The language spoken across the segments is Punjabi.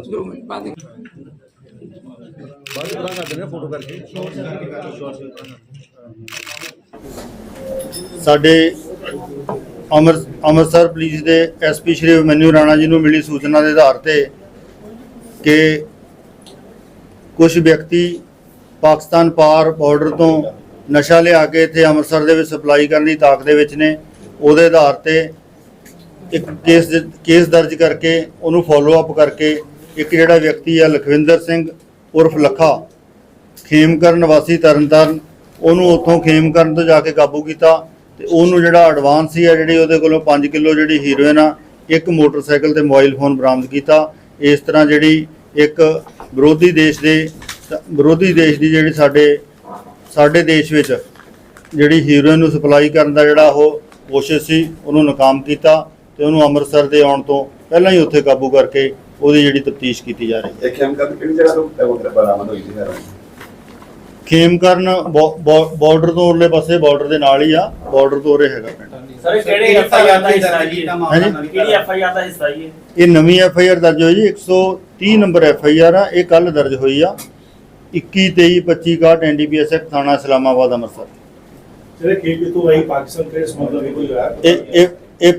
ਬਾਅਦ ਕਰ ਦਿੰਦੇ ਫੋਟੋ ਕਰਕੇ। ਸਾਡੇ ਅੰਮ੍ਰਿਤ ਅੰਮ੍ਰਿਤਸਰ ਪੁਲਿਸ ਦੇ ਐਸਪੀ ਸ਼੍ਰੀ ਅਭਿਮਨਿਊ ਰਾਣਾ ਜੀ ਨੂੰ ਮਿਲੀ ਸੂਚਨਾ ਦੇ ਆਧਾਰ ਤੇ ਕਿ ਕੁਝ ਵਿਅਕਤੀ ਪਾਕਿਸਤਾਨ ਪਾਰ ਬਾਰਡਰ ਤੋਂ ਨਸ਼ਾ ਲਿਆ ਕੇ ਇੱਥੇ ਅੰਮ੍ਰਿਤਸਰ ਦੇ ਵਿੱਚ ਸਪਲਾਈ ਕਰਨ ਦੀ ਤਾਕ ਦੇ ਵਿੱਚ ਨੇ। ਉਹਦੇ ਆਧਾਰ ਤੇ ਇੱਕ ਕੇਸ ਕੇਸ ਦਰਜ ਕਰਕੇ ਉਹਨੂੰ ਫੋਲੋ ਅਪ ਕਰਕੇ ਇੱਕ ਜਿਹੜਾ ਵਿਅਕਤੀ ਆ ਲਖਵਿੰਦਰ ਸਿੰਘ ਉਰਫ ਲੱਖਾ ਖੇਮਕਰਨ ਵਾਸੀ ਤਰਨਤਾਰਨ, ਉਹਨੂੰ ਉੱਥੋਂ ਖੇਮਕਰਨ ਤੋਂ ਜਾ ਕੇ ਕਾਬੂ ਕੀਤਾ ਤੇ ਉਹਨੂੰ ਜਿਹੜਾ ਐਡਵਾਂਸ ਸੀ ਆ ਜਿਹੜੀ ਉਹਦੇ ਕੋਲੋਂ 5 ਕਿਲੋ ਜਿਹੜੀ ਹੀਰੋਇਨ ਆ, ਇੱਕ ਮੋਟਰਸਾਈਕਲ ਤੇ ਮੋਬਾਈਲ ਫੋਨ ਬਰਾਮਦ ਕੀਤਾ। ਇਸ ਤਰ੍ਹਾਂ ਜਿਹੜੀ ਇੱਕ ਵਿਰੋਧੀ ਦੇਸ਼ ਦੇ, ਵਿਰੋਧੀ ਦੇਸ਼ ਦੀ ਜਿਹੜੀ ਸਾਡੇ ਸਾਡੇ ਦੇਸ਼ ਵਿੱਚ ਜਿਹੜੀ ਹੀਰੋਇਨ ਨੂੰ ਸਪਲਾਈ ਕਰਨ ਦਾ ਜਿਹੜਾ ਉਹ ਕੋਸ਼ਿਸ਼ ਸੀ, ਉਹਨੂੰ ਨਾਕਾਮ ਕੀਤਾ ਤੇ ਉਹਨੂੰ ਅੰਮ੍ਰਿਤਸਰ ਦੇ ਆਉਣ ਤੋਂ ਪਹਿਲਾਂ ਹੀ ਉੱਥੇ ਕਾਬੂ ਕਰਕੇ ਉਹਦੀ ਜਿਹੜੀ ਤਫਤੀਸ਼ ਕੀਤੀ ਜਾ ਰਹੀ ਹੈ। ਇਹ ਖੇਮ ਕਿਹੜੀ ਜਗ੍ਹਾ ਤੋਂ ਬਰਾਮਦ ਹੋਈ ਸੀ ਹੈਰੋਇਨ ਖੇਮਕਰਨ ਬਾਰਡਰ ਤੋਂ ਉਰਲੇ ਪਾਸੇ ਬਾਰਡਰ ਦੇ ਨਾਲ ਹੀ ਆ ਬਾਰਡਰ ਤੋਂ ਉਰੇ ਹੈਗਾ। ਪਿੰਡ ਸਰ ਇਹ ਕਿਹੜੇ ਐਫ ਆਈ ਆਰ ਦਾ ਹਿੱਸਾ ਜੀ? ਹਾਂਜੀ। ਕਿਹੜੀ ਐਫ ਆਈ ਆਰ ਦਾ ਹਿੱਸਾ ਜੀ? ਇਹ? ਇਹ ਨਵੀਂ ਐਫ ਆਈ ਆਰ ਦਰਜ ਹੋਈ ਜੀ 130 ਨੰਬਰ ਐਫ ਆਈ ਆਰ ਆ ਇਹ ਕੱਲ ਦਰਜ ਹੋਈ ਆ। 21 23 25 61 ਐਨਡੀਪੀਐਸ ਐਕਟ ਥਾਣਾ ਇਸਲਾਮਾਬਾਦ ਅੰਮ੍ਰਿਤਸਰ। ਜਿਹੜੇ ਖੇਡ ਤੋਂ ਆਈ? ਪਾਕਿਸਤਾਨ ਕਿਹੜੇ ਸਮਗਲਰ ਵੀ ਕੋਈ ਹੋਇਆ? ਇਹ ਇਹ ਇਹ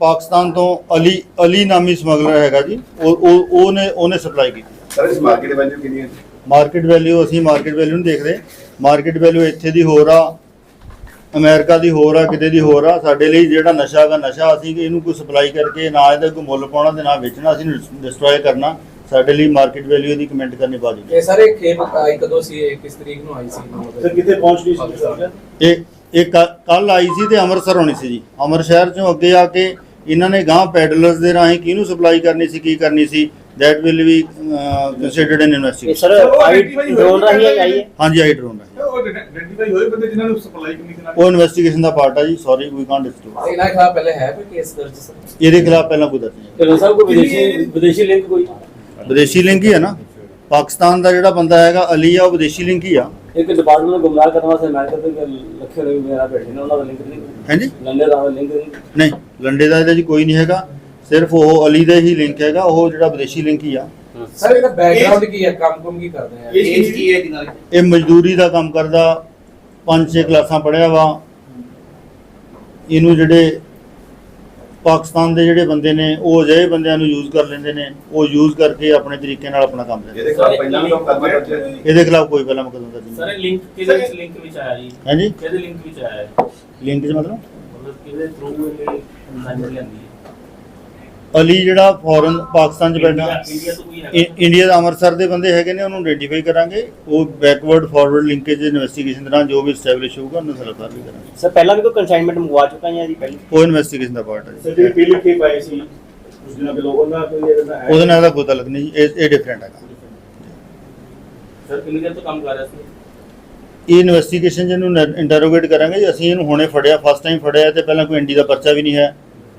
ਪਾਕਿਸਤਾਨ ਤੋਂ ਅਲੀ ਅਲੀ ਨਾਮੀ ਸਮਗਲਰ ਹੈਗਾ ਜੀ। ਉਹ ਉਹ ਉਹਨੇ ਉਹਨੇ ਸਪਲਾਈ ਕੀਤੀ। ਸਰ ਇਸ ਮਾਰਕੀਟ ਵੈਲਿਊ ਕਿੰਨੀ ਹੈ ਮਾਰਕੀਟ ਵੈਲਿਊ ਅਸੀਂ ਮਾਰਕੀਟ ਵੈਲਿਊ ਨਹੀਂ ਦੇਖਦੇ। ਮਾਰਕੀਟ ਵੈਲਿਊ ਇੱਥੇ ਦੀ ਹੋਰ ਆ ਅਮਰੀਕਾ ਦੀ ਹੋਰ ਆ ਕਿਤੇ ਦੀ ਹੋਰ ਆ। ਸਾਡੇ ਲਈ ਜਿਹੜਾ ਨਸ਼ਾ ਹੈਗਾ ਨਸ਼ਾ ਅਸੀਂ ਕਿ ਇਹਨੂੰ ਕੋਈ ਸਪਲਾਈ ਕਰਕੇ ਨਾ ਇਹਦਾ ਕੋਈ ਮੁੱਲ ਪਾਉਣਾ ਤੇ ਨਾ ਵੇਚਣਾ ਅਸੀਂ ਡਿਸਟਰੋਏ ਕਰਨਾ। ਸਾਡੇ ਲਈ ਮਾਰਕੀਟ ਵੈਲਿਊ ਦੀ ਕਮੈਂਟ ਕਰਨੀ ਹੈ ਇਹ ਸਾਰੇ ਖੇਪ ਆਈ ਕਦੋਂ ਸੀ ਇਹ ਕਿਸ ਤਰੀਕ ਨੂੰ ਆਈ ਸੀ? ਸਰ ਕਿੱਥੇ ਪਹੁੰਚ ਗਈ ਸੀ ਸਰ ਇਹ ਇਹ ਕੱਲ ਆਈ ਸੀ ਤੇ ਅੰਮ੍ਰਿਤਸਰ ਹੋਣੀ ਸੀ ਜੀ। ਅੰਮ੍ਰਿਤ ਸ਼ਹਿਰ ਚੋਂ ਅੱਗੇ ਆ ਕੇ ਇਹਨਾਂ ਨੇ ਗਾਂ ਪੈਡਲਰਸ ਦੇ ਰਾਹੀਂ ਕਿਹਨੂੰ ਸਪਲਾਈ ਕਰਨੀ ਸੀ ਕੀ ਕਰਨੀ ਸੀ? That will be considered in ਇਹ ਇਨਵੈਸਟੀਗੇਸ਼ਨ ਸਰ ਆਈ ਡਰੋਨ ਰਾਹੀਂ ਆਈ ਹੈ। ਹਾਂਜੀ ਆਈ ਡਰੋਨ ਹੈ ਉਹ ਆਇਡੈਂਟੀਫਾਈ ਹੋਏ ਬੰਦੇ ਜਿਨ੍ਹਾਂ ਨੂੰ ਸਪਲਾਈ ਕਰਨੀ ਸੀ ਉਹ ਇਨਵੈਸਟੀਗੇਸ਼ਨ ਦਾ ਪਾਰਟ ਆ ਜੀ ਸੌਰੀ ਵੀ ਕਾਂਟ ਡਿਸਕਲੋਜ਼ ਇਹਨਾਂ ਖਿਲਾਫ ਪਹਿਲੇ ਹੈ ਕੋਈ ਕੇਸ ਦਰਜ ਸਰ? ਇਹਦੇ ਖਿਲਾਫ ਪਹਿਲਾਂ ਕੋਈ ਦਰਜ ਨਹੀਂ। ਚਲੋ ਸਰ ਕੋਈ ਵਿਦੇਸ਼ੀ ਵਿਦੇਸ਼ੀ ਲਿੰਕ ਕੋਈ? ਵਿਦੇਸ਼ੀ ਲਿੰਕ ਹੀ ਹੈ ਨਾ। ਪਾਕਿਸਤਾਨ ਦਾ ਜਿਹੜਾ ਬੰਦਾ ਹੈਗਾ ਅਲੀ ਆ ਉਹ ਵਿਦੇਸ਼ੀ ਲਿੰਕ ਹੀ ਆ। ਇੱਕ ਡਿਪਾਰਟਮੈਂਟ ਨੂੰ ਗੁੰਮਰਾਹ ਕਰਨ ਵਾਸਤੇ ਅਮਰੀਕਾ ਤੇ ਲੱਖੇ ਲੋਕ ਮੇਰਾ ਬੈਠੇ ਨੇ ਉਹਨਾਂ ਦਾ ਲਿੰਕ ਨਹੀਂ। ਹਾਂਜੀ? ਲੰਡੇ ਦਾ ਲਿੰਕ ਨਹੀਂ। ਨਹੀਂ ਲੰਡੇ ਦਾ ਇਹਦੇ 'ਚ ਕੋਈ ਨਹੀਂ ਹੈਗਾ। ਸਿਰਫ ਉਹ ਅਲੀ ਦਾ ਹੀ ਲਿੰਕ ਹੈਗਾ ਉਹ ਜਿਹੜਾ ਵਿਦੇਸ਼ੀ ਲਿੰਕ ਹੀ ਆ। ਸਰ ਇਹਦਾ ਬੈਕਗ੍ਰਾਉਂਡ ਕੀ ਹੈ? ਕੰਮ ਕੰਮ ਕੀ ਕਰਦੇ ਆ? ਏਜ ਕੀ ਹੈ ਇਹਨਾਂ ਇਹ ਮਜ਼ਦੂਰੀ ਦਾ ਕੰਮ ਕਰਦਾ ਪੰਜ ਛੇ ਕਲਾਸਾਂ ਪੜ੍ਹਿਆ ਵਾ। ਇਹਨੂੰ ਜਿਹੜੇ ਪਾਕਿਸਤਾਨ ਦੇ ਜਿਹੜੇ ਬੰਦੇ ਨੇ ਉਹ ਅਜਿਹੇ ਬੰਦਿਆਂ ਨੂੰ ਯੂਜ਼ ਕਰ ਲੈਂਦੇ ਨੇ ਉਹ ਯੂਜ਼ ਕਰਕੇ ਆਪਣੇ ਤਰੀਕੇ ਨਾਲ ਆਪਣਾ ਕੰਮ ਕਰਦੇ ਇਹਦੇ ਖਿਲਾਫ ਪਹਿਲਾਂ ਵੀ ਮੁਕੱਦਮਾ ਦਰਜ ਹੈ ਇਹਦੇ ਖਿਲਾਫ ਕੋਈ ਪਹਿਲਾਂ ਮੁਕੱਦਮਾ ਦਰਜ ਸਰ ਨਹੀਂ ਇਹ ਲਿੰਕ ਕਿਹਦੇ ਵਿੱਚ ਲਿੰਕ ਵਿੱਚ ਆਇਆ ਜੀ? ਹਾਂਜੀ? ਕਿਹਦੇ ਲਿੰਕ ਵਿੱਚ ਆਇਆ ਹੈ ਲਿੰਕ 'ਚ ਮਤਲਬ? ਮਤਲਬ ਕਿਹਦੇ ਥਰੂ ਇਹ ਇਨਸਾਨੀਅਤ ਲਿਆਂਦੀ ਹੈ ਅਲੀ ਜਿਹੜਾ ਫੋਰਨ ਪਾਕਿਸਤਾਨ 'ਚ ਬੈਠਾ। ਇੰਡੀਆ ਦਾ ਅੰਮ੍ਰਿਤਸਰ ਦੇ ਬੰਦੇ ਹੈਗੇ ਨੇ ਉਹਨੂੰ ਆਈਡੈਂਟੀਫਾਈ ਕਰਾਂਗੇ। ਉਹ ਬੈਕਵਰਡ ਫਾਰਵਰਡ ਲਿੰਕੇਜ ਇਨਵੈਸਟੀਗੇਸ਼ਨ ਦੌਰਾਨ ਜੋ ਵੀ ਸਟੈਬਲਿਸ਼ ਹੋਊਗਾ ਉਹਨੂੰ ਸਰਕਾਰ ਵੀ ਕਰਾਂਗੇ। ਸਰ ਪਹਿਲਾਂ ਵੀ ਕੋਈ ਕਨਸਾਈਨਮੈਂਟ ਮੰਗਵਾ ਚੁੱਕਾ ਹੈ ਜੀ ਪਹਿਲਾਂ? ਉਹ ਇਨਵੈਸਟੀਗੇਸ਼ਨ ਦਾ ਪਾਰਟ ਹੈ ਸਰ ਜੀ। ਜਿਹੜੀ ਪੀਲੀ ਖੇਪ ਆਈ ਸੀ ਉਸ ਦਿਨਾਂ ਦੇ ਲੋਕਾਂ ਦਾ ਕੋਈ ਇਹਦਾ ਹੈ? ਉਹਦੇ ਨਾਲ ਦਾ ਕੋਈ ਤਾਲੁਕ ਨਹੀਂ ਜੀ, ਇਹ ਇਹ ਡਿਫਰੈਂਟ ਹੈਗਾ। ਸਰ ਕਿੰਨੀ ਦੇਰ ਤੋਂ ਕੰਮ ਕਰ ਰਿਹਾ ਸੀ? ਇਹ ਇਨਵੈਸਟੀਗੇਸ਼ਨ ਜਿਹਨੂੰ ਇੰਟਰੋਗੇਟ ਕਰਾਂਗੇ ਜੀ ਅਸੀਂ ਇਹਨੂੰ ਹੁਣੇ ਫੜਿਆ ਫਸਟ ਟਾਈਮ ਫੜਿਆ ਤੇ ਪਹਿਲਾਂ ਕੋਈ ਐਨਡੀ ਦਾ ਪਰਚਾ ਵੀ ਨਹੀਂ ਹੈ।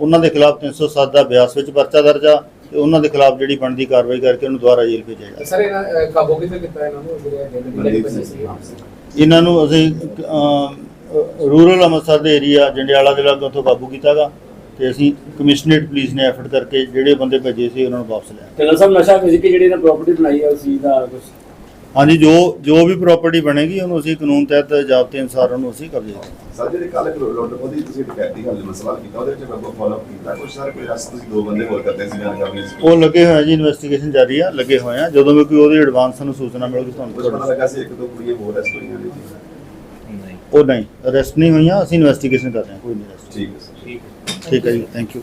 ਉਹਨਾਂ ਦੇ ਖਿਲਾਫ 307 ਦਾ ਬਿਆਸ ਵਿੱਚ ਪਰਚਾ ਦਰਜ ਆ ਤੇ ਉਹਨਾਂ ਦੇ ਖਿਲਾਫ ਜਿਹੜੀ ਬਣਦੀ ਕਾਰਵਾਈ ਕਰਕੇ ਉਹਨੂੰ ਦੁਬਾਰਾ ਜੇਲ੍ਹ ਭੇਜਿਆ ਜਾਏਗਾ ਸਰ ਇਹਨਾਂ ਕਾਬੂ ਕਿਤੇ ਕੀਤਾ ਇਹਨਾਂ ਨੂੰ? ਜਿਹੜੇ ਇਹਨਾਂ ਨੂੰ ਅਸੀਂ ਰੂਰਲ ਅੰਮ੍ਰਿਤਸਰ ਦੇ ਏਰੀਆ ਜੰਡਿਆਲਾ ਦੇ ਲਾਗੇ ਉੱਥੋਂ ਕਾਬੂ ਕੀਤਾਗਾ ਤੇ ਅਸੀਂ ਕਮਿਸ਼ਨਰੇਟ ਪੁਲਿਸ ਨੇ ਐਫਰਟ ਕਰਕੇ ਜਿਹੜੇ ਬੰਦੇ ਭੇਜੇ ਸੀ ਉਹਨਾਂ ਨੂੰ ਵਾਪਸ ਲਿਆ। ਤੇ ਸਭ ਨਸ਼ਾ ਫਿਜ਼ੀਕਲੀ ਜਿਹੜੀ ਨੇ ਪ੍ਰਾਪਰਟੀ ਬਣਾਈ ਹੈ ਉਸ ਚੀਜ਼ ਦਾ ਕੁਝ ਹਾਂਜੀ ਜੋ ਜੋ ਵੀ ਪ੍ਰਾਪਰਟੀ ਬਣੇਗੀ ਉਹਨੂੰ ਅਸੀਂ ਕਾਨੂੰਨ ਤਹਿਤ ਜ਼ਾਬਤੇ ਅਨੁਸਾਰ ਉਹਨੂੰ ਅਸੀਂ ਕਬਜ਼ੇ ਕਰਾਂਗੇ। ਸਰ ਜਿਹੜੇ ਕੱਲ ਲੁੱਟ ਉਹਦੀ ਤੁਸੀਂ ਡਕੈਤੀ ਗੱਲ ਮਸਲਾ ਕੀਤਾ ਉਹਦੇ ਵਿੱਚ ਮੈਂ ਫਾਲੋ ਕੀਤਾ। ਕੁਝ ਸਰ ਕੋਈ ਰਸਤ ਤੁਸੀਂ ਦੋ ਬੰਦੇ ਹੋਰ ਕਰਦੇ ਸੀ ਜਾਨ ਕਰਨੀ ਸੀ ਉਹ ਲੱਗੇ ਹੋਏ ਆ ਜੀ ਇਨਵੈਸਟੀਗੇਸ਼ਨ ਜਾਰੀ ਆ ਲੱਗੇ ਹੋਏ ਆ। ਜਦੋਂ ਵੀ ਕੋਈ ਉਹਦੀ ਐਡਵਾਂਸ ਸਾਨੂੰ ਸੂਚਨਾ ਮਿਲੂਗੀ ਤੁਹਾਨੂੰ ਪਤਾ ਲੱਗਾ ਸੀ ਇੱਕ ਦੋ ਕੁੜੀਆਂ ਹੋਰ ਰੈਸਟ ਹੋਈਆਂ ਨੇ ਜੀ? ਉਹ ਨਹੀਂ ਅਰੈਸਟ ਨਹੀਂ ਹੋਈਆਂ ਅਸੀਂ ਇਨਵੈਸਟੀਗੇਸ਼ਨ ਕਰ ਰਹੇ ਹਾਂ ਕੋਈ ਨਹੀਂ ਅਰੈਸਟ ਠੀਕ ਹੈ ਸਰ। ਠੀਕ ਹੈ। ਜੀ ਥੈਂਕ ਯੂ